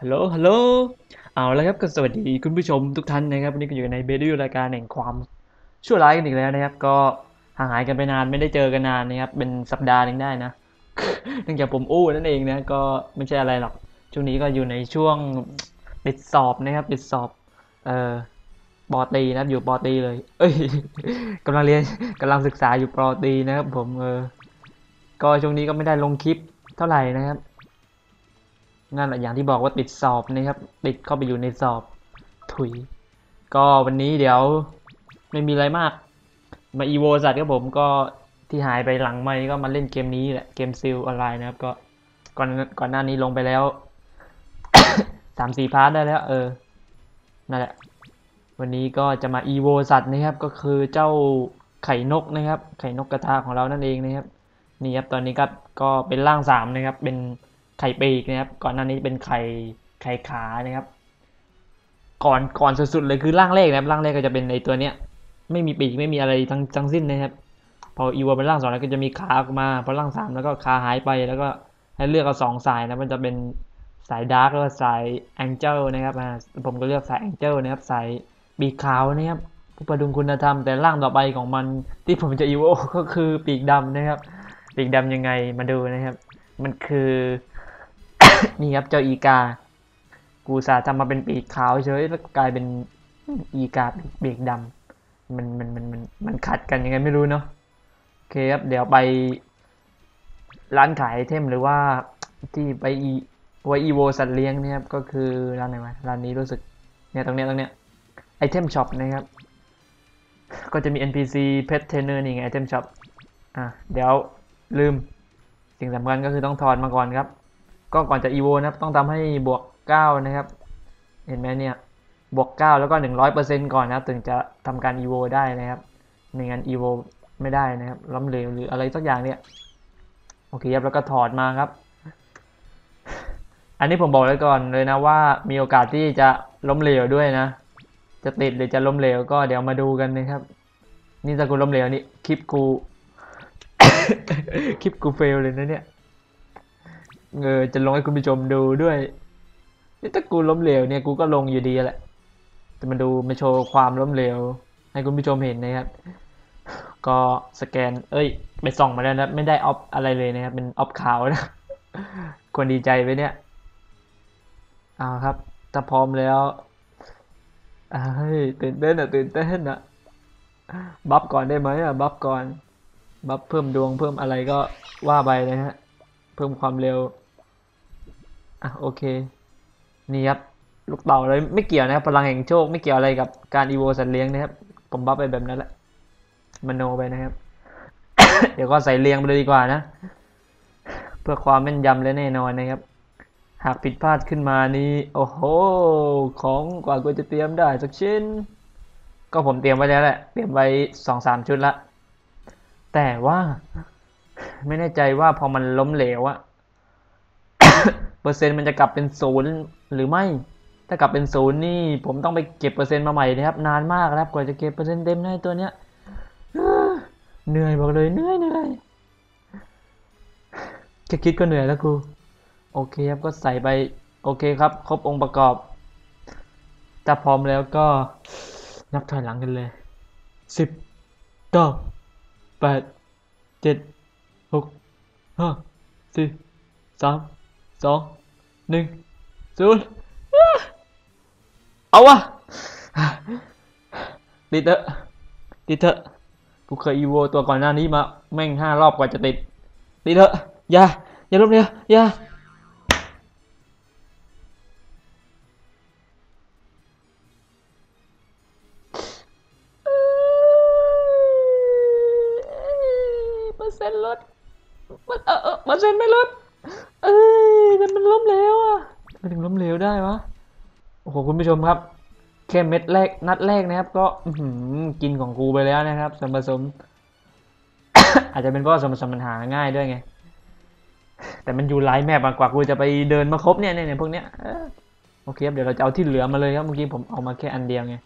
ฮัลโหล ฮัลโหล เอาละครับก็สวัสดีคุณผู้ชมทุกท่านนะครับ วันนี้ก็อยู่ในเบดี้รายการแห่งความชั่วร้ายกันอีกแล้วนะครับ ก็ห่างหายกันไปนานไม่ได้เจอกันนานนะครับ เป็นสัปดาห์หนึ่งได้นะเนื่องจากผมอู้นั่นเองนะ ก็ไม่ใช่อะไรหรอก ช่วงนี้ก็อยู่ในช่วงปิดสอบนะครับ ปิดสอบ เอ่อปอตีนะครับ อยู่ปอตีเลย เอ้ยกำลังเรียนกำลังศึกษาอยู่ปอตีนะครับ ผม เออ ก็ช่วงนี้ก็ไม่ได้ลงคลิปเท่าไหร่นะครับ นั่นแหละอย่างที่บอกว่าติดสอบนะครับ ติดเข้าไปอยู่ในสอบถุย ก็วันนี้เดี๋ยวไม่มีอะไรมาก มาอีโวสัตว์ครับผมก็ที่หายไปหลังไม่ก็มาเล่นเกมนี้แหละเกมซิลออนไลน์นะครับ ก็ก่อนก่อนหน้านี้ลงไปแล้วสามสี่พาร์ทได้แล้ว เออนั่นแหละ วันนี้ก็จะมาอีโวสัตว์นะครับ ก็คือเจ้าไข่นกนะครับ ไข่นกกระทาของเรานั่นเองนะครับ นี่ครับตอนนี้ก็ก็เป็นร่างสามนะครับ เป็น ไข่ปีกนะครับ ก่อนหน้านี้เป็นไข่ไข่ขานะครับ ก่อนก่อนสุดๆเลยคือร่างแรกนะครับร่างแรกก็จะเป็นในตัวเนี้ย ไม่มีปีกไม่มีอะไรทั้งทั้งสิ้นนะครับ พออีวัวเป็นร่างสองแล้วก็จะมีขาออกมาพอร่างสามแล้วก็ขาหายไปแล้วก็ให้เลือกเอาสองสายนะมันจะเป็นสายดาร์กแล้วก็สายแองเจิลนะครับอ่าผมก็เลือกสายแองเจิลนะครับสายปีกขาวนะครับผู้ประดุงคุณธรรมแต่ร่างต่อไปของมันที่ผมจะอีโวก็คือปีกดำนะครับ ปีกดำยังไงมาดูนะครับ มันคือ นี่ครับเจ้าอีกา กูสาทำมาเป็นปีกขาวเฉยแล้วกลายเป็นอีกาปีกดำมันมันมันมันมันขัดกันยังไงไม่รู้เนาะโอเคครับเดี๋ยวไปร้านขายไอเทมหรือว่าที่ไปอีไวอีโวสัตว์เลี้ยงเนี่ยครับก็คือร้านไหนวะร้านนี้รู้สึกเนี่ยตรงเนี้ยตรงเนี้ยไอเทมช็อปนะครับ ก็จะมี NPC Pet Trainer นี่ไงไอเทมช็อปอะเดี๋ยวลืมสิ่งสำคัญก็คือต้องถอดมาก่อนครับ ก็ก่อนจะ EVO นะครับต้องทำให้บวก 9 นะครับ เห็นไหมเนี่ย บวก 9 แล้วก็ 100%ก่อนนะครับถึงจะทำการ EVO ได้นะครับไม่งั้น EVO ไม่ได้นะครับล้มเหลวหรืออะไรสักอย่างเนี่ย โอเคครับแล้วก็ถอดมาครับ อันนี้ผมบอกไว้ก่อนเลยนะว่ามีโอกาสที่จะล้มเหลวด้วยนะ จะติดหรือจะล้มเหลวก็เดี๋ยวมาดูกันนะครับ นี่ถ้ากูล้มเหลวนี่คลิปกู คลิปกูเฟลเลยนะเนี่ย เออจะลงให้คุณผู้ชมดูด้วยนี่ถ้ากูล้มเหลวเนี่ยกูก็ลงอยู่ดีแหละจะมาดูมาโชว์ความล้มเหลว ให้คุณผู้ชมเห็นนะครับ ก็สแกน เอ้ย ไปส่องมาแล้วนะไม่ได้ออฟอะไรเลยนะครับเป็นออฟขาวนะควรดีใจไปเนี่ยเอาครับถ้าพร้อมแล้วเอ้ยตื่นเต้นอะตื่นเต้นอะบัฟก่อนได้ไหมอะบัฟก่อนบัฟเพิ่มดวงเพิ่มอะไรก็ว่าไปนะฮะ เพิ่มความเร็ว อะโอเค นี่ครับ ลูกเต่าเลยไม่เกี่ยวนะครับ พลังแห่งโชคไม่เกี่ยวอะไรกับการอีโวสัตว์เลี้ยงนะครับ ผมบัฟไปแบบนั้นแหละมโนไปนะครับ เดี๋ยวก็ใส่เรียงไปเลยดีกว่านะ เพื่อความแม่นยำและแน่นอนนะครับ หากผิดพลาดขึ้นมานี่โอ้โห ของกว่ากูจะเตรียมได้สักชิ้น ก็ผมเตรียมไว้แล้วแหละ เตรียมไว้สองสามชุดละ แต่ว่า ไม่แน่ใจว่าพอมันล้มเหลวอะ ปอร์เซ็นต์มันจะกลับเป็นศูนย์หรือไม่ ถ้ากลับเป็นศูนย์นี่ ผมต้องไปเก็บเปอร์เซ็นต์มาใหม่นะครับ นานมากครับ กว่าจะเก็บเปอร์เซ็นต์เต็มได้ตัวเนี้ยเหนื่อยบอกเลยเหนื่อยเหนื่อยแค่คิดก็เหนื่อยแล้วกู โอเคครับก็ใส่ไป โอเคครับ ครบองค์ประกอบถ้าพร้อมแล้วก็นับถอยหลังกันเลยสิบเก้าแปดเจ็ดหกห้าสี่สามสอง หนึ่งศูนย์เอาวะติดเถอะติดเถอะกูเคยอีโวตัวก่อนหน้านี้มาแม่งห้ารอบกว่าจะติดติดเถอะอย่าอย่าลบเลยอย่าเปอร์เซ็นต์ลดมันเออเออเปอร์เซ็นต์ไม่ลด เอ้ยแต่มันล้มเหลวอะ มันถึงล้มเหลวได้วะ โอ้โหคุณผู้ชมครับ แค่เม็ดแรกนัดแรกนะครับ ก็กินของกูไปแล้วนะครับส่วนผสม อาจจะเป็นเพราะส่วนผสมมันหาง่ายด้วยไง แต่มันอยู่ไลน์แมปมากกว่ากูจะไปเดินมาครบเนี่ยเนี่ยพวกเนี้ยโอเคครับเดี๋ยวเราจะเอาที่เหลือมาเลยครับเมื่อกี้ผมเอามาแค่อันเดียวไง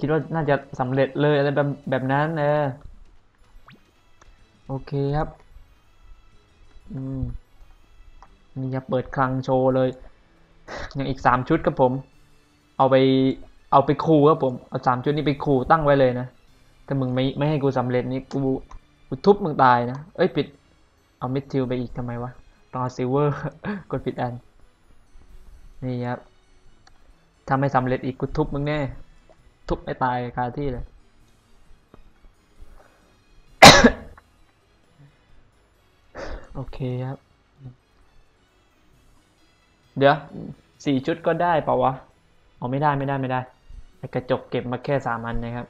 คิดว่าน่าจะสำเร็จเลยอะไรแบบแบบนั้นเออโอเคครับ อืมนี่ครับเปิดคลังโชว์เลย ยังอีกสามชุดครับผม เอาไปเอาไปคูครับผม เอาสามชุดนี้ไปคูตั้งไว้เลยนะถ้ามึงไม่ไม่ให้กูสำเร็จนี่กูกูทุบมึงตายนะ เอ้ยปิด เอามิดทิลไปอีกทำไมวะต่อซิลเวอร์กดผิดอัน นี่ครับถ้าไม่สำเร็จอีกกูทุบมึงแน่ ทุบไม่ตายคาที่เลยโอเคครับ เดี๋ยวสี่ชุดก็ได้เปล่าวะอ๋อไม่ได้ไม่ได้ไม่ได้ไอกระจกเก็บมาแค่สามอันนะครับ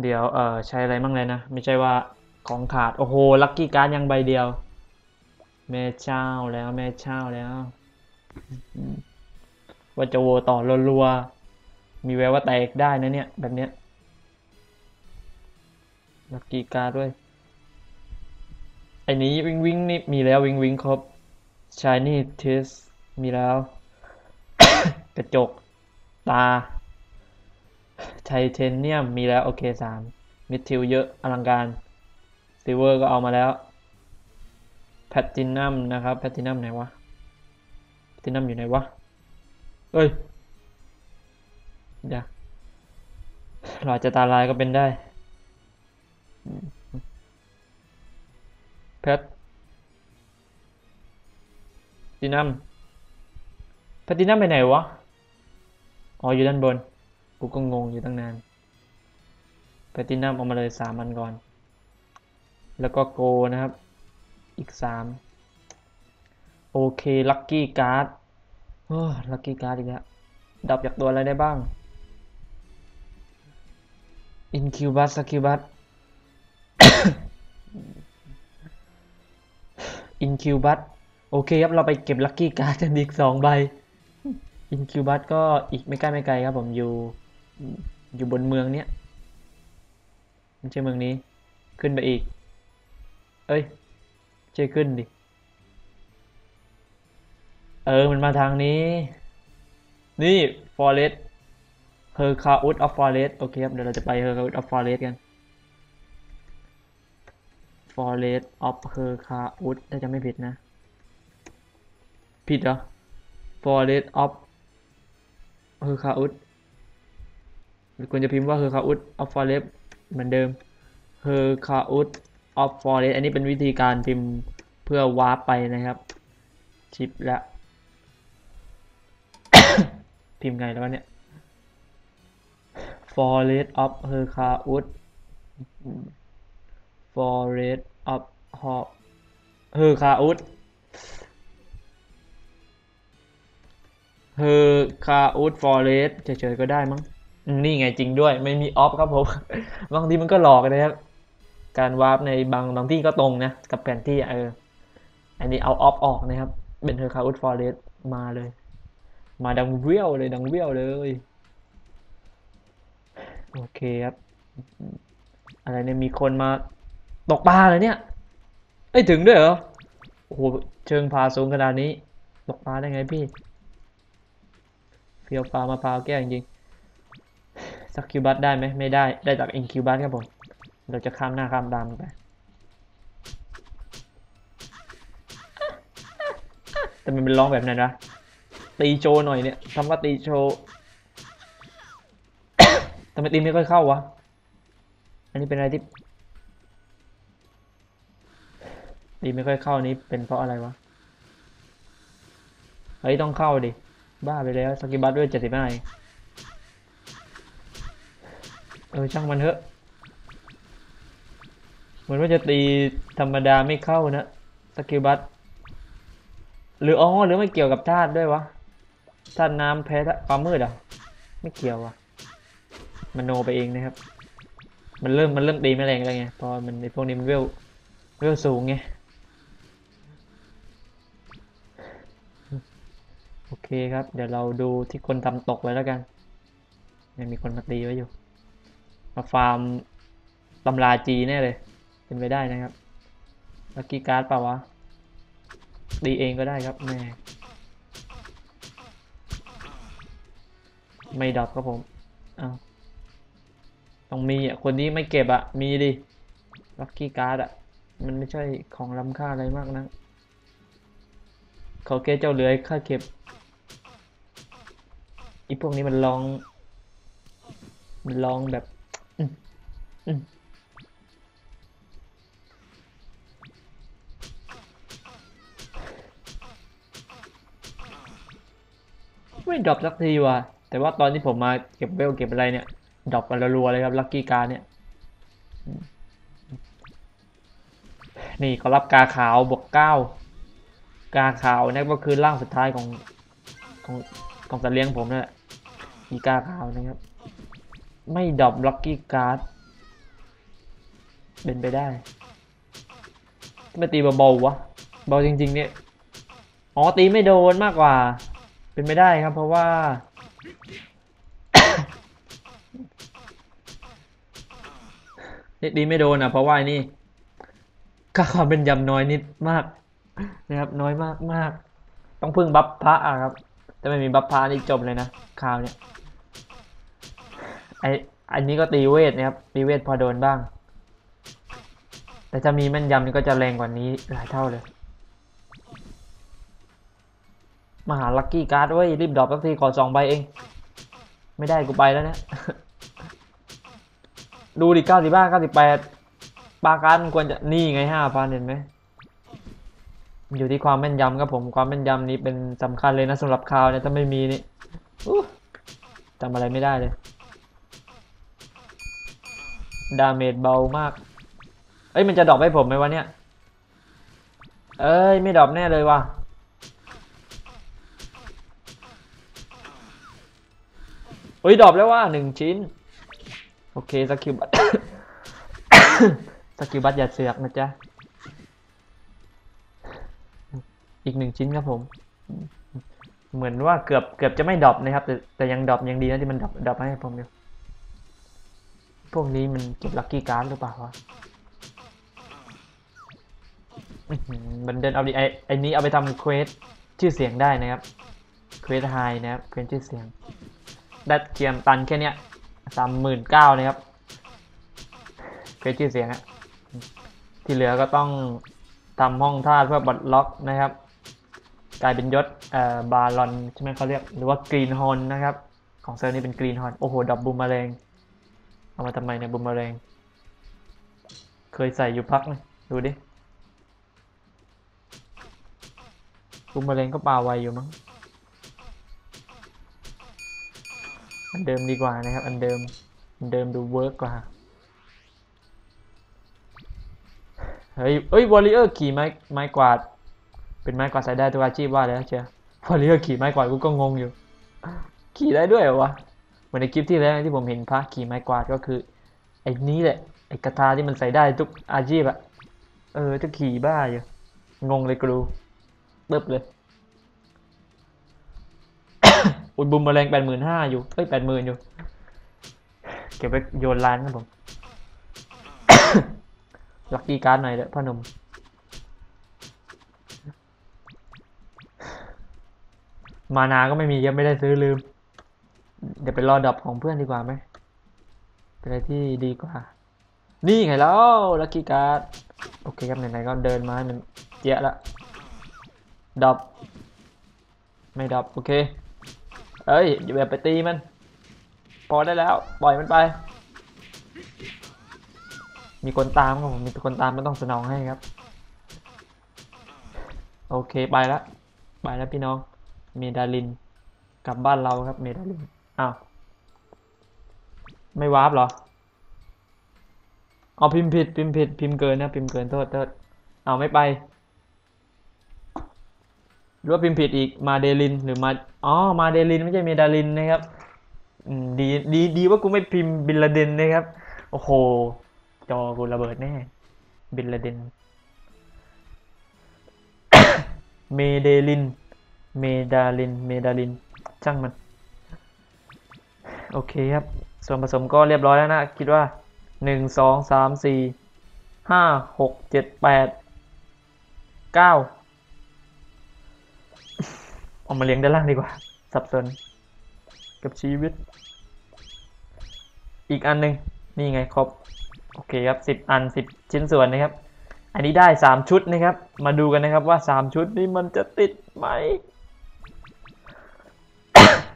เดี๋ยวเออใช้อะไรบ้างเลยนะ ไม่ใช่ว่าของขาด โอ้โห ลัคกี้การ์ดยังใบเดียว แม่เจ้าแล้วแม่เจ้าแล้ว ว่าจะโวต่อรัวๆมีแววว่าแตกได้นะเนี่ย แบบเนี้ยลัคกี้การ์ดด้วย ไอ้นี้วิงวิงนี่มีแล้ววิงวิงครบชายนี่เทสมีแล้ว กระจก ตา ไทเทเนียมมีแล้ว โอเคสามมิทิลเยอะอลังการซิเวอร์ก็เอามาแล้วแพตตินัมนะครับแพตตินัมไหนวะแพตตินัมอยู่ไหนวะเอ้ยเดี๋ยวหลอดจะตาลายก็เป็นได้ แพทตินัมแพทตินัมไปไหนวะ อ๋อ อยู่ด้านบน กูก็งงอยู่ตั้งนานแพทตินัมเอามาเลยสามอันก่อน แล้วก็โกนะครับ อีกสามโอเคลัคกี้การ์ดโอ้ลัคกี้การ์ดอีกแล้วดับจากตัวอะไรได้บ้างอินคิวบัสสกิวบัส อินคิวบัตโอเคครับ เราไปเก็บลัคกี้การ์ดกันอีกสองใบอินคิวบัตก็อีกไม่ใกล้ไม่ไกลครับผมอยู่อยู่บนเมืองเนี้ยไม่ใช่เมืองนี้ขึ้นไปอีก เอ้ยใช่ขึ้นดิ เออ มันมาทางนี้ นี่ Forest เฮอร์คาอุดออฟฟอเรสโอเคครับ เดี๋ยวเราจะไปเฮอร์คาอุดออฟฟอเรสกัน Forest of Hercaut ถ้าจะไม่ผิดนะ ผิดเหรอ Forest of Hercaut หรือควรจะพิมพ์ว่า Hercaut of Forest เหมือนเดิม Hercaut of Forest อันนี้เป็นวิธีการพิมพ์เพื่อวาร์ปไปนะครับ ชิปและพิมพ์ไงแล้ววะเนี่ย Forest of Hercaut Forest of Hop เฮอร์คาอุดเฮอร์คาอุดฟอเรสเฉยๆก็ได้มั้งนี่ไงจริงด้วยไม่มีออฟครับผม บางทีมันก็หลอกนะครับ การวาร์ปในบางบางที่ก็ตรงนะ กับแผนที่เออ อันนี้เอาออฟออกนะครับ เป็นเฮอร์คาอุดฟอเรสมาเลย มาดังเวียวเลยดังเวียวเลย โอเคครับ อะไรเนี่ยมีคนมา ตกปลาเลยเนี่ยเอ้ยถึงด้วยเหรอโอ้โหเชิงพาสูงขนาดนี้ ตกปลาได้ไงพี่เฟียวปลามะพร้าแก้วจริงๆสักคิวบัตได้ไหมไม่ได้ได้จากเอินคิวบัตครับผมเราจะข้ามหน้าข้ามตามไปแต่มันเป็นร้องแบบนั้นนะตีโชว์หน่อยเนี่ยคำว่าตีโชว์ทำไมตีไม่ค่อยเข้าวะ อันนี้เป็นอะไรที่ ตีไม่ค่อยเข้านี้เป็นเพราะอะไรวะ เฮ้ยต้องเข้าดิ บ้าไปแล้วสกิบัตด้วยเจ็ดสิบห้าเออช่างมันเถอะ เหมือนว่าจะตีธรรมดาไม่เข้านะสกิบัตหรืออ๋อหรือไม่เกี่ยวกับธาตุด้วยวะธาตุน้ำแพ้ความมืดอะไม่เกี่ยววะมโนไปเองนะครับ มันเริ่มมันเริ่มตีไม่แรงแล้วไงพอมันในพวกนี้มันเวลเวลสูงไง โอเคครับ เดี๋ยวเราดูที่คนทำตกไว้แล้วกันยังมีคนมาตีไว้อยู่ มาฟาร์มตำราจีแน่เลย เป็นไปได้นะครับลักกี้การ์ดเปล่าวะตีเองก็ได้ครับแม่ไม่ดับครับผมอ้าวต้องมีอะ คนนี้ไม่เก็บอะ มีดิลักกี้การ์ดอะ มันไม่ใช่ของล้ำค่าอะไรมากนะ เขาแกเจ้าเลื้อยค่าเก็บ อีพวกนี้มันลอง มันลองแบบมไม่ดรอปสักทีว่ะ แต่ว่าตอนที่ผมมาเก็บเวลเก็บอะไรเนี่ยดรอปกันรัวเลยครับลัคกี้การเนี่ยนี่เขารับกาขาวบวกเก้ากาขาวนี่ก็คือร่างสุดท้ายของของ ของสัตว์เลี้ยงผมนั่แหละอีกาขาวนะครับ ไม่ดรอปลัคกี้การ์ด เป็นไปได้ไม่ตีเบาๆวะ เบาจริงๆเนี่ย อ๋อตีไม่โดนมากกว่า เป็นไม่ได้ครับเพราะว่า ตีไม่โดนอะเพราะว่านี่ค่าความเป็นยำน้อยนิดมากนะครับน้อยมากมากต้องพึ่งบัฟพระอะครับ ถ้าไม่มีบัฟพระนี่จบเลยนะข่าวเนี่ยไออันนี้ก็ตีเวทนะครับตีเวทพอโดนบ้าง แต่จะมีแม่นยำนี่ก็จะแรงกว่านี้หลายเท่าเลยมาหาลัคกี้การ์ดเว้ยรีบดรอปสักทีขอสองใบเอง ไม่ได้กูไปแล้วเนี่ยดูดิเก้าสิบห้าเก้าสิบแปดปาการดควรจะนี่ไงห้าพันเห็นไหม อยู่ที่ความแม่นยำครับผมความแม่นยำนี้เป็นสำคัญเลยนะสำหรับข่าวเนี่ยถ้าไม่มีนี่จำอะไรไม่ได้เลย ดาเมจเบามาก เอ้ยมันจะดรอปให้ผมไหมวะเนี่ย เอ้ยไม่ดรอปแน่เลยว่ะเฮ้ยดรอปแล้วว่าหนึ่งชิ้น โอเคสกิลบัตสกิลบัตอย่าเสือกนะจ๊ะ อีกหนึ่งชิ้นครับผม เหมือนว่าเกือบเกือบจะไม่ดรอปนะครับ แต่แต่ยังดรอปยังดีนะที่มันดรอปดรอปให้ผมอยู่พวกนี้มันเก็บลัคกี้การ์ดหรือเปล่าวะมันเดินเอาดิไอไอนี้เอาไปทำเควสชื่อเสียงได้นะครับเควสไฮนะครับเควสชื่อเสียงได้เทียมตันแค่เนี้ยสามหมื่นเก้านะครับเควสชื่อเสียงอะที่เหลือก็ต้องทำห้องท่าตุเพื่อบัดล็อกนะครับ กลายเป็นยศเอ่อบาลอนใช่ไหมเขาเรียกหรือว่ากรีนฮอนนะครับ ของเซอร์นี่เป็นกรีนฮอนโอ้โหดับบูมมาแรงเอามาทำไมเนี่ยบุมมอแรงเคยใส่อยู่พักไหมดูดิบุมมอแรงก็ปาไวอยู่มั้งอันเดิมดีกว่านะครับ อันเดิมอันเดิมดูเวิร์กกว่าเฮ้ยเอ้ยวอลเลเยอร์ขี่ไม้ไม้กวาด เป็นไม้กวาดใส่ได้ทุกอาชีพว่าแล้วเชียววอลเลเยอร์ขี่ไม้กวาดกูก็งงอยู่ ขี่ได้ด้วยเหรอวะเหมือนในคลิปที่แล้วที่ผมเห็นพระขี่ไม้กวาดก็คือไอ้นี้แหละไอ้กระทาที่มันใส่ได้ทุกอาชีพอะเออจะขี่บ้าอยู่งงเลยกูเติบเลยอุยบุมแมลงแปดหมื่นห้าอยู่เอ้ยแปดหมื่นอยู่ เก็บไว้โยนร้านครับผม ลักกี้การ์ดหน่อยเด้อพ่อหนุ่ม มานาก็ไม่มียังไม่ได้ซื้อลืม เดี๋ยวไปรอดับของเพื่อนดีกว่าไหมเป็นอะไรที่ดีกว่า นี่ไงแล้วลักกี้การ์ดโอเคครับไหนๆก็เดินมามันเจ๊ะละดับ ไม่ดับโอเคเอ้ยอย่าแบบไปตีมัน พอได้แล้ว ปล่อยมันไป มีคนตามครับผมมีคนตามไม่ต้องสนองให้ครับ โอเคไปละไปแล้วพี่น้อง เมดาลิน กลับบ้านเราครับ เมดาลิน อ้าว ไม่วาร์ปเหรอ เอาพิมพ์ผิด พิมพ์ผิด พิมพ์เกินนะ พิมพ์เกินโทษโทษเอาไม่ไปหรือว่าพิมพ์ผิดอีกมาเดลินหรือมาอ๋อมาเดลินไม่ใช่เมดาลินนะครับดีดีดีว่ากูไม่พิมพ์บินลาเดนนะครับ โอ้โห จอกูระเบิดแน่ บินลาเดนเมเดลิน เมดาลิน เมดาลินช่างมัน โอเคครับ ส่วนผสมก็เรียบร้อยแล้วนะ คิดว่าหนึ่งสองสามสี่ห้าหกเจ็ดแปดเก้าเอามาเลี้ยงด้านล่างดีกว่า สับสน กับชีวิต อีกอันหนึ่งนี่ไงครบ โอเคครับสิบอันสิบชิ้นส่วนนะครับ อันนี้ได้สามชุดนะครับ มาดูกันนะครับว่าสามชุดนี้มันจะติดไหม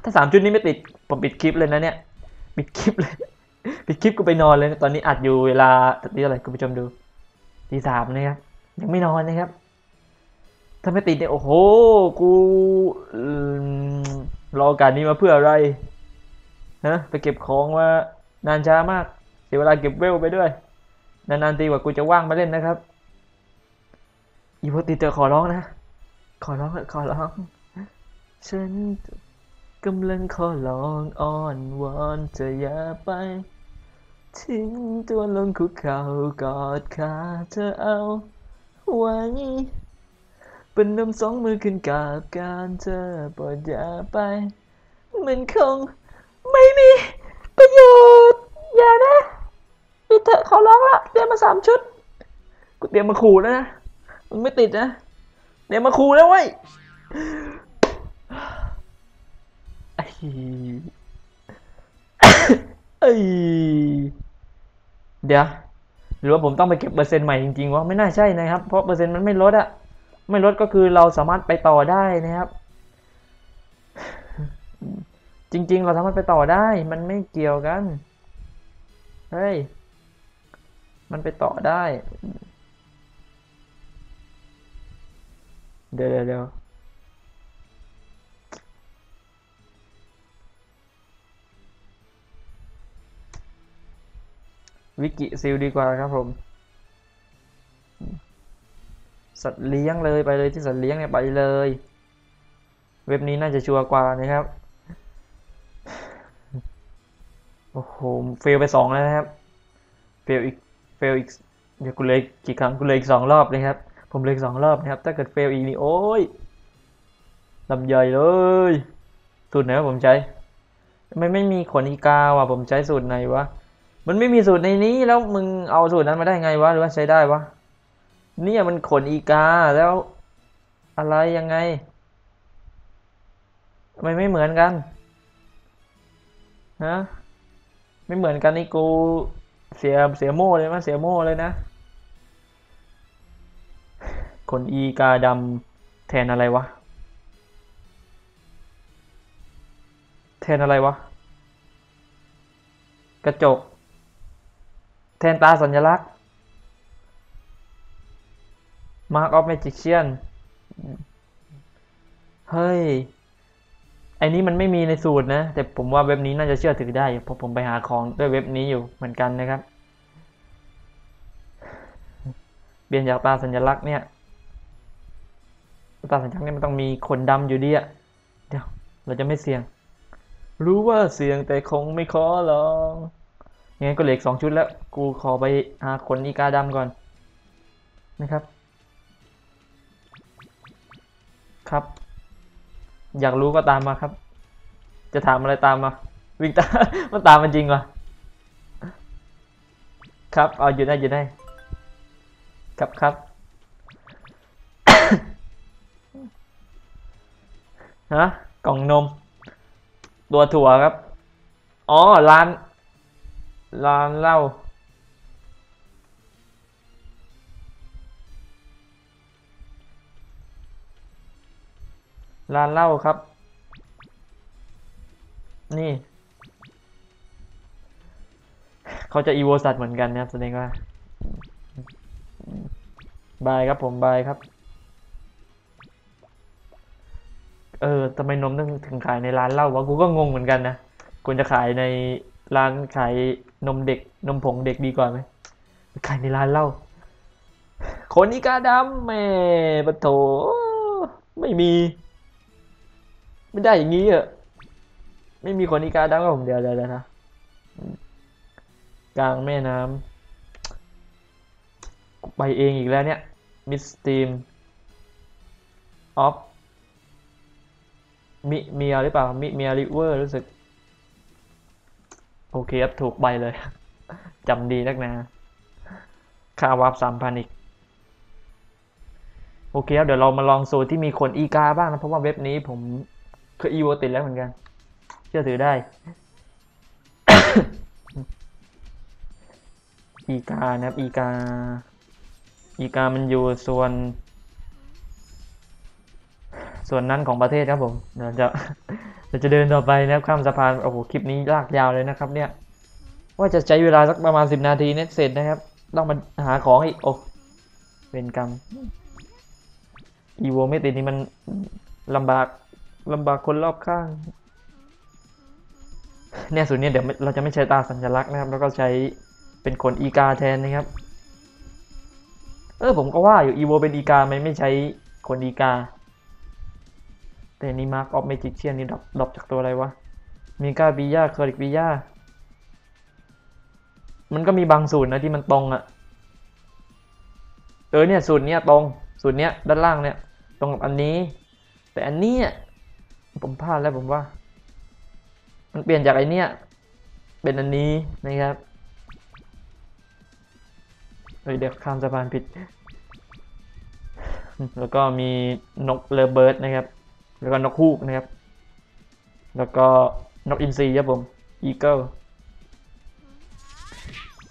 ถ้าสามชุดนี้ไม่ติดผมปิดคลิปเลยนะเนี่ยปิดคลิปเลยปิดคลิปกูไปนอนเลยนะตอนนี้อัดอยู่เวลาที่อะไรคุณผู้ชมดูตีสามนะครับยังไม่นอนนะครับ ถ้าไม่ติดเนี่ยโอ้โหกูรอโอการนี้มาเพื่ออะไรฮะไปเก็บของมานานช้ามากเสียเวลาเก็บเวลไปด้วยนานๆทีกว่ากูจะว่างมาเล่นนะครับอีโพติเตอขอร้องนะ ขอร้องขอร้องฉัน กำลังขอร้องอ้อนวอนจะอย่าไป ทิ้งตัวลงคุกเข่ากอดขาเธอเอาไว้เป็นนมสองมือขึ้นกับการเธอโปรดอย่าไป มันคงไม่มีประโยชน์ อย่านะปิดเถอะเขาร้องละเตรียมมาสามชุด กูเตรียมมาขู่แล้วนะ มึงไม่ติดนะ เตรียมมาขู่แล้วเว้ย ไอ้ไอ้เดี๋ยว หรือว่าผมต้องไปเก็บเปอร์เซ็นต์ใหม่จริงๆวะไม่น่าใช่นะครับ เพราะเปอร์เซ็นต์มันไม่ลดอะไม่ลดก็คือเราสามารถไปต่อได้นะครับ จริง ๆ เราสามารถไปต่อได้ มันไม่เกี่ยวกัน เฮ้ย มันไปต่อได้ เดี๋ยวเดี๋ยว วิกิซิลดีกว่าครับผม สัตว์เลี้ยงเลยไปเลยที่สัตว์เลี้ยงเนี่ยไปเลย เว็บนี้น่าจะชัวร์กว่านะครับ โอ้โห เฟลไปสองแล้วนะครับ เฟลอีก เฟลอีก เดี๋ยวกูเลยกี่ครั้งกูเลยอีกสองรอบนะครับ ผมเลยอีกสองรอบนะครับ ถ้าเกิดเฟลอีกนี่โอ้ยลำใหญ่เลยสูตรไหนวะผมใช้ ไม่ไม่มีขนอีกาว่ะผมใช้สูตรไหนวะ มันไม่มีสูตรในนี้แล้วมึงเอาสูตรนั้นมาได้ไงวะหรือว่าใช้ได้วะเนี่ยมันขนอีกาแล้วอะไรยังไงทำไมไม่เหมือนกันฮะไม่เหมือนกันนี่กูเสียเสียโม่เลยมั้ยเสียโม่เลยนะขนอีกาดำแทนอะไรวะ แทนอะไรวะ กระจก นตาสัญลักษณ์ Mark of Magician เฮ้ย ไอ้นี้มันไม่มีในสูตรนะ แต่ผมว่าเว็บนี้น่าจะเชื่อถือได้เพราะผมไปหาของด้วยเว็บนี้อยู่เหมือนกันนะครับ เปลี่ยนจากตาสัญลักษณ์เนี่ย ตาสัญลักษณ์เนี่ยมันต้องมีขนดำอยู่ดีอะเดี๋ยว เราจะไม่เสี่ยง รู้ว่าเสี่ยงแต่คงไม่ขอลอง งไงก็เหลือสองชุดแล้ว กูขอไปหาขนอีกาดำก่อน นะครับ ครับ อยากรู้ก็ตามมาครับ จะถามอะไรตามมา วิ่งตามมันตามมันจริงวะครับ เอาอยู่ได้อยู่ได้ ครับครับฮะกล่องนม ตัวถั่วครับ อ๋อ ร้าน ร้านเหล้าร้านเหล้าครับ นี่ เขาจะอีโวสัตว์เหมือนกันนะครับแสดงว่าบายครับผมบายครับ เออทำไมนมต้องถึงขายในร้านเหล้าวะกูก็งงเหมือนกันนะควรจะขายในร้านขาย นมเด็กนมผงเด็กดีกว่าไหมขายในร้านเหล้าคนอีกาดำแม่ปะโถไม่มี ไม่ได้อย่างนี้อะไม่มีคนอีกาดำก็ผมเดียวเดียนะกลางแม่น้ำไปเองอีกแล้วเนี่ยมิสตีมออฟมิเมียหรือเปล่ามิเมียริเวอร์รู้สึก โอเคครับถูกใบเลย จำดีนักนะค่าวับสามพันอีก โอเคครับเดี๋ยวเรามาลองโซนที่มีคนอีกาบ้างนะ เพราะว่าเว็บนี้ผมเคยอีโวติดแล้วเหมือนกัน เชื่อถือได้ อีกานะครับอีกา อีกามันอยู่ส่วน ส่วนนั้นของประเทศครับผมเดี๋ยวจะ เราจะเดินต่อไปนะครับข้ามสะพานโอ้โหคลิปนี้ลากยาวเลยนะครับเนี่ยว่าจะใช้เวลาสักประมาณสิบนาทีเนี่ยเสร็จนะครับ ต้องมาหาของอีกโอ้เป็นกรรมอีโวไม่ติดนี่มันลำบากลำบากคนรอบข้างเนี่ยส่วนนี้เดี๋ยวเราจะไม่ใช้ตาสัญลักษณ์นะครับ แล้วก็ใช้เป็นขนอีกาแทนนะครับ เออผมก็ว่าอยู่อีโวเป็นอีกาไม่ไม่ใช้ขนอีกา แต่นี่มาร์กออฟเมจิเชียนนี่ดรอปดรอปจากตัวอะไรวะมีกาบียาเคอริกบียามันก็มีบางสูตรนะที่มันตรงอะเออเนี่ยสูตรเนี้ยตรงสูตรเนี้ยด้านล่างเนี่ยตรงกับอันนี้ แต่อันนี้ผมพลาดแล้วผมว่า มันเปลี่ยนจากไอเนี้ยเป็นอันนี้นะครับเฮ้ยเดี๋ยวข้ามสะพานผิด แล้วก็มีนกเลเบิร์ดนะครับ แล้วก็นกฮูกนะครับ แล้วก็นกอินทรีครับผมอีเกิล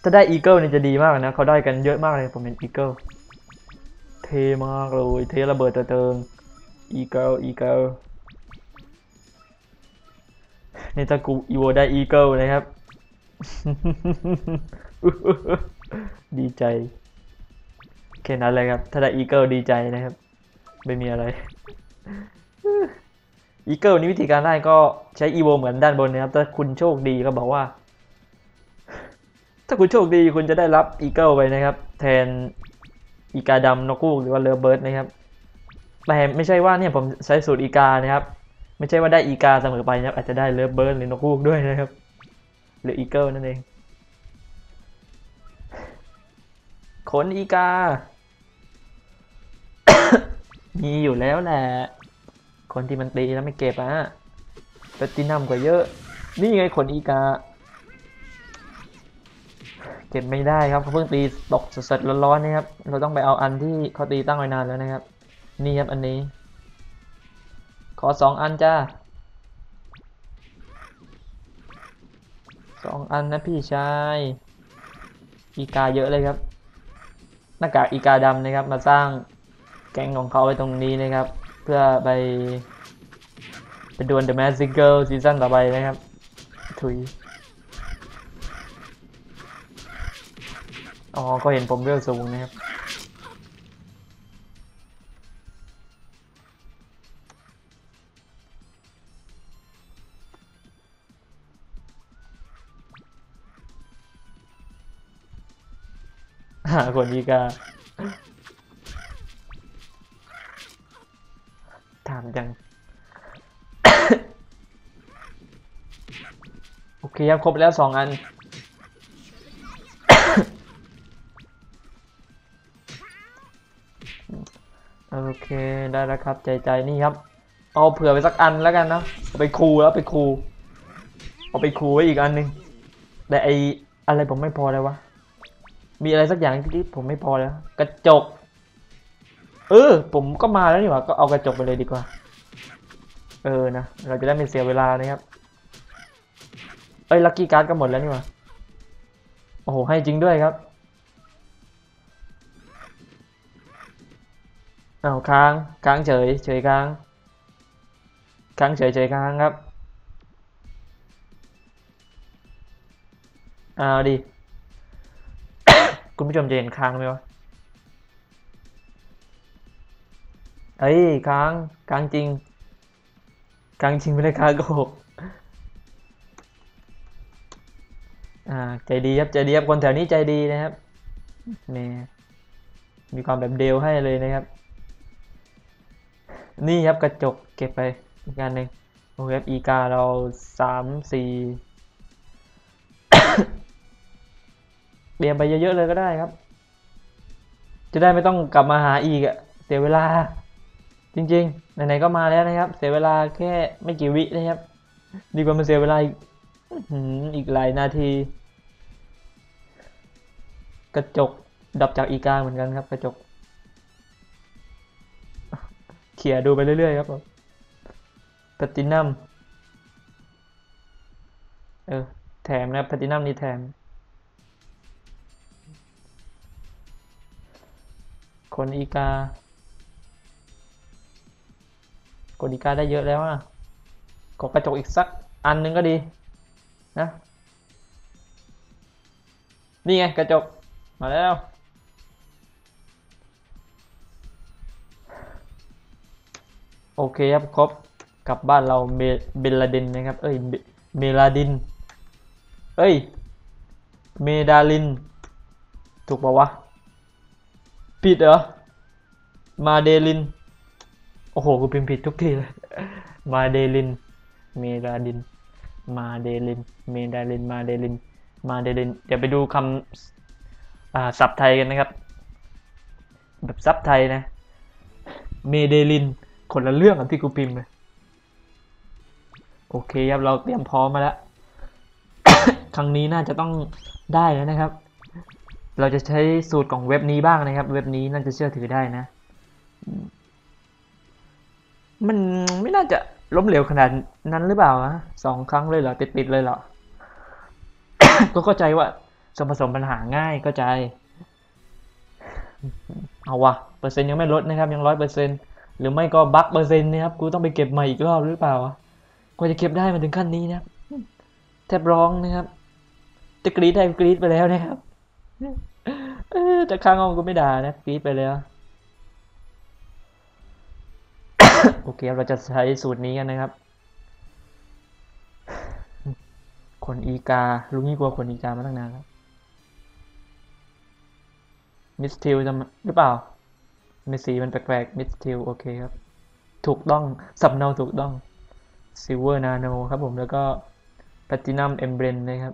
ถ้าได้อีเกิลนี่จะดีมากนะเขาได้กันเยอะมากเลยผมเป็นอีเกิลเทมากเลยเทระเบิดเติงอีเกิลอีเกิลนี่ถ้ากูอีโวได้อีเกิลนะครับ ดีใจแค่นั้นเลยครับ ถ้าได้อีเกิลดีใจนะครับ ไม่มีอะไร อีเกิลนี้วิธีการได้ก็ใช้อีโวเหมือนด้านบนนะครับ ถ้าคุณโชคดีก็บอกว่า ถ้าคุณโชคดีคุณจะได้รับอีเกิลไปนะครับ แทนอีกาดำนกคูกหรือว่าเลอเบิร์ดนะครับ แต่ไม่ใช่ว่าเนี่ยผมใช้สูตรอีกานะครับ ไม่ใช่ว่าได้อีกาเสมอไปนะครับ อาจจะได้เลอเบิร์ดหรือนกคูกด้วยนะครับ หรืออีเกิลนั่นเอง ขนอีกา มีอยู่แล้วแหละ คนที่มันตีแล้วไม่เก็บอะแพตตินัมกว่าเยอะ นี่ไงขนอีกา เก็บไม่ได้ครับเขาเพิ่งตีตกสดๆร้อนๆนะครับ เราต้องไปเอาอันที่เขาตีตั้งไว้นานแล้วนะครับ นี่ครับอันนี้ ขอสองอันจ้าสองอันนะพี่ชาย อีกาเยอะเลยครับ หน้ากากอีกาดำนะครับ มาสร้างแกงของเขาไว้ตรงนี้นะครับ เพื่อไปไปดวล The Magic Girl ซีซั่นต่อไปนะครับ ถุย อ๋อ ก็เห็นผมเวลสูงนะครับ หาคนอีกา ถามจัง โอเคครับครบแล้วสองอัน โอเคได้แล้วครับ ใจใจนี่ครับ เอาเผื่อไปสักอันแล้วกันนะเอาไปคูแล้วไปคูเอาไปคูไว้อีกอันหนึ่งแต่ไออะไรผมไม่พอเลยวะมีอะไรสักอย่างที่ผมไม่พอแล้ว กระจก เออ ผมก็มาแล้วนี่หว่าก็เอากระจกไปเลยดีกว่า เออนะ เราจะได้ไม่เสียเวลานะครับ เอ้ยลัคกี้การ์ดก็หมดแล้วนี่หว่า โอ้โห ให้จริงด้วยครับอ้าวค้างค้างเฉยเฉยค้างค้างเฉยเฉยค้างครับเอาดิ คุณผู้ชมจะเห็นค้างไหมวะ เอ้ยค้างค้างจริงค้างจริงไม่ได้ค้างโกหกอ่าใจดีครับใจดีครับคนแถวนี้ใจดีนะครับนี่มีความแบบเดลให้เลยนะครับ นี่ครับกระจกเก็บไปอีกอันหนึ่งโอเคอีกาเราสามสี่เรียนไปเยอะๆเลยก็ได้ครับ จะได้ไม่ต้องกลับมาหาอีกอะเสียเวลา จริงๆ ไหนๆ ก็มาแล้วนะครับ เสียเวลาแค่ไม่กี่วินะครับ ดีกว่ามันเสียเวลาอีกอีกหลายนาที กระจกดับจากอีกาเหมือนกันครับ กระจก เขี่ยดูไปเรื่อยๆครับผมแพลตตินัมเออ แถมนะแพตินัมนี่แถม คนอีกา คนอีกาได้เยอะแล้วอะกดกระจกอีกสักอันหนึงก็ดีนะนี่ไงกระจกมาแล้วโอเคครับครบกลับบ้านเราเมเบลลาดินนะครับ เอ้ยเบเมลาดิน เอ้ย เมดาลิน ถูกปะวะผิดเหรอ มาเดลิน โอ้โห กูพิมพ์ผิดทุกทีเลย มาเดลิน เมดาดิน มาเดลิน เมดาลิน มาเดลิน มาเดลิน เดี๋ยวไปดูคำศัพท์ไทยกันนะครับ แบบซับไทยนะ เมเดลิน คนละเรื่องกับที่กูพิมพ์เลยโอเคครับ เราเตรียมพร้อมมาแล้ว ครั้งนี้น่าจะต้องได้แล้วนะครับ เราจะใช้สูตรของเว็บนี้บ้างนะครับ เว็บนี้น่าจะเชื่อถือได้นะ มันไม่น่าจะล้มเหลวขนาดนั้นหรือเปล่าอะสองครั้งเลยเหรอติดๆเลยเหรอ ก็เข้าใจว่าส่วนผสมปัญหาง่ายเข้าใจ เอาวะเปอร์เซ็นต์ยังไม่ลดนะครับ ยังร้อยเปอร์เซ็นต์หรือไม่ก็บั๊กเปอร์เซ็นต์นะครับ กูต้องไปเก็บใหม่อีกรอบหรือเปล่าวะกว่าจะเก็บได้มาถึงขั้นนี้นะแทบร้องนะครับจะกรี๊ดได้กรี๊ดไปแล้วนะครับเออแต่ข้างห้องกูไม่ด่านะกรี๊ดไปแล้ว โอเคเราจะใช้สูตรนี้กันนะครับ ขนอีกาลุงนี่กลัวขนอีกามาตั้งนานแล้วมิสทิลจะมาหรือเปล่าไม่สีมันแปลกๆมิสทิลโอเคครับ ถูกต้องสำเนาถูกต้องซิลเวอร์นาโนครับผมแล้วก็แพตตินัมเอมเบรนนะครับ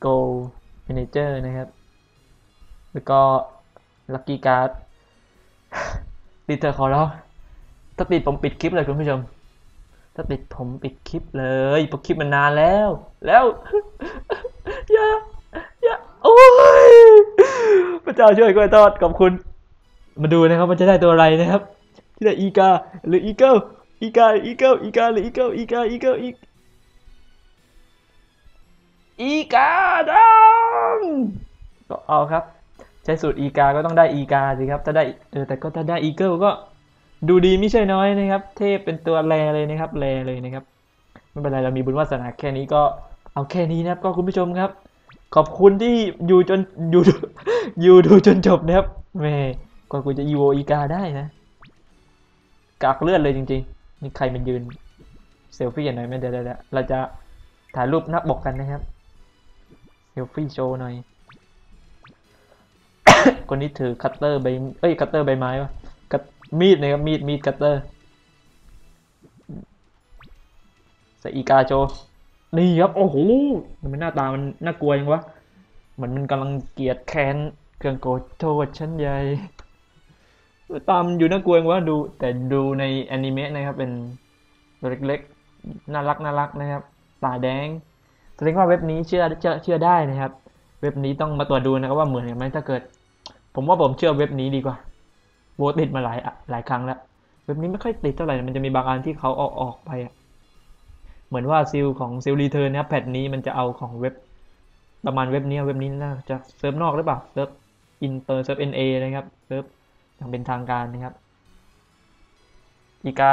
โกลเมเนเจอร์นะครับ แล้วก็ลัคกี้การ์ดติดเธอขอร้อง ถ้าติดผมปิดคลิปเลยคุณผู้ชม ถ้าติดผมปิดคลิปเลยเพราะคลิปมันนานแล้ว แล้วอย่าอย่าโอ้ยพระเจ้าช่วยกล้วยทอดขอบคุณ มาดูนะครับมันจะได้ตัวอะไรนะครับ ที่ได้อีกาหรืออีเกิลอีกาอีเกิลอีกาหรืออีเกิลอีกาอีเกิลอีกอีกาดังก็เอาครับ ใช้สูตรอีกาก็ต้องได้อีกาสิครับถ้าได้เออแต่ก็ถ้าได้อีเกิลก็ ดูดีไม่ใช่น้อยนะครับ เทพเป็นตัวแรเลยนะครับแรเลยนะครับ ไม่เป็นไรเรามีบุญวาสนาแค่นี้ก็เอาแค่นี้นะครับ ก็คุณผู้ชมครับ ขอบคุณที่อยู่จนอยู่อยู่ดูจนจบนะครับแม่กว่ากูจะอีโวอีกาได้นะกากเลือดเลยจริงๆนี่ใครมันยืนเซลฟี่หน่อยไหมเดี๋ยวเดี๋ยวเดี๋ยวเราจะถ่ายรูปหน้าปกกันนะครับเซลฟี่โชว์หน่อยคนนี้ถือคัตเตอร์ใบเอ้ยคัตเตอร์ใบไม้วะ มีดนะครับมีดมีดคัตเตอร์ใส่อีกาโชว์นี่ครับโอ้โหมันหน้าตามันน่ากลัวยังวะเหมือนมันกำลังเกลียดแค้นเครื่องโกรธโทษชั้นใหญ่ตามนอยู่น่ากลัวยังวะดู แต่ดูในแอนิเมะนะครับเป็นตัวเล็กๆน่ารักน่ารักนะครับตาแดงแสดงว่าเว็บนี้เชื่อเชื่อเชื่อได้นะครับ เว็บนี้ต้องมาตรวจดูนะครับว่าเหมือนกันไหมถ้าเกิด ผมว่าผมเชื่อเว็บนี้ดีกว่า โบติดมาหลายหลายครั้งแล้วเว็บนี้ไม่ค่อยติดเท่าไหร่ มันจะมีบางอันที่เขาเอาออกไปเหมือนว่าซิลของซิลรีเทิร์นนะครับแพทนี้มันจะเอาของเว็บประมาณเว็บนี้เว็บนี้น่าจะเซิร์ฟนอกหรือเปล่าเซิร์ฟอินเตอร์เซิร์ฟเอ็นเอนะครับเซิร์ฟอย่างเป็นทางการนะครับอีกา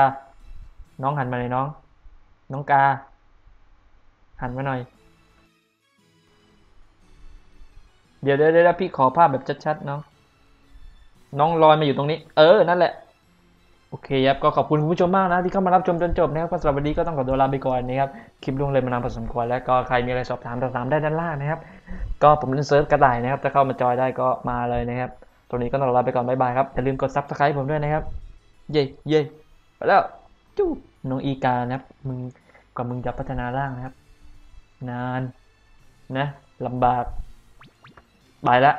น้องหันมาเลยน้อง น้องกา หันมาหน่อย เดี๋ยวเดี๋ยวเดี๋ยวพี่ขอภาพแบบชัดๆน้อง น้องลอยมาอยู่ตรงนี้ เออ นั่นแหละ โอเคครับก็ขอบคุณคุณผู้ชมมากนะ ที่เข้ามารับชมจนจบนะครับก็สำหรับวันนี้ก็ต้องขอตัวลาไปก่อนนะครับ คลิปลงเลยมานานพอสมควรแล้วก็ใครมีอะไรสอบถามสอบถามได้ด้านล่างนะครับ ก็ผมเล่นเซิร์ฟกระต่ายนะครับ ถ้าเข้ามาจอยได้ก็มาเลยนะครับ ตรงนี้ก็ต้องลาไปก่อนบ๊ายบายครับ อย่าลืมกดซับสไครต์ผมด้วยนะครับ เย่เย่ไปแล้วจู้น้องอีกานะครับ มึงกว่ามึงจะพัฒนาร่างนะครับ นานนะลำบากไปละ